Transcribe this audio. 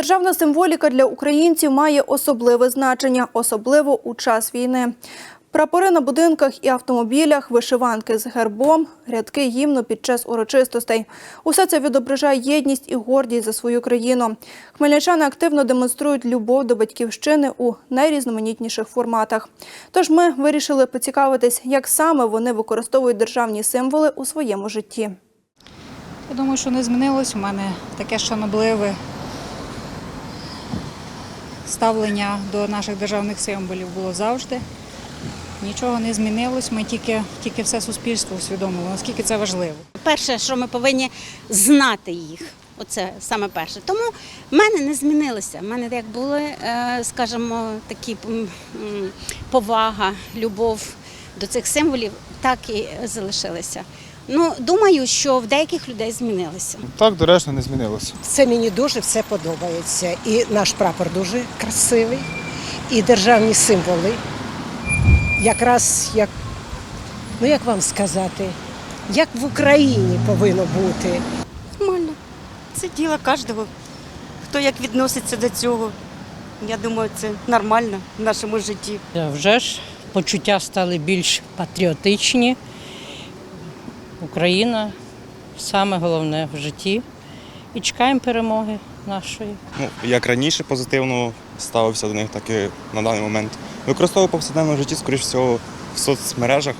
Державна символіка для українців має особливе значення, особливо у час війни. Прапори на будинках і автомобілях, вишиванки з гербом, рядки гімну під час урочистостей. Усе це відображає єдність і гордість за свою країну. Хмельничани активно демонструють любов до батьківщини у найрізноманітніших форматах. Тож ми вирішили поцікавитись, як саме вони використовують державні символи у своєму житті. Я думаю, що не змінилось. У мене таке шанобливе ставлення до наших державних символів було завжди. Нічого не змінилось, ми тільки, тільки все суспільство усвідомило, наскільки це важливо. Перше, що ми повинні знати їх. Оце саме перше. Тому в мене не змінилося. В мене як були, е, скажімо, такі повага, любов до цих символів, так і залишилися. Ну, думаю, що в деяких людей змінилися. Так, доречно, не змінилося. Це мені дуже все подобається. І наш прапор дуже красивий, і державні символи. Якраз як, ну як вам сказати, як в Україні повинно бути. Нормально. Це діло кожного. Хто як відноситься до цього. Я думаю, це нормально в нашому житті. Е, Вже ж почуття стали більш патріотичні. Україна саме головне в житті. І чекаємо перемоги нашої. ну, як раніше позитивно ставився до них, так і на даний момент. Використовую повсякденному житті, скоріш всього, в соцмережах.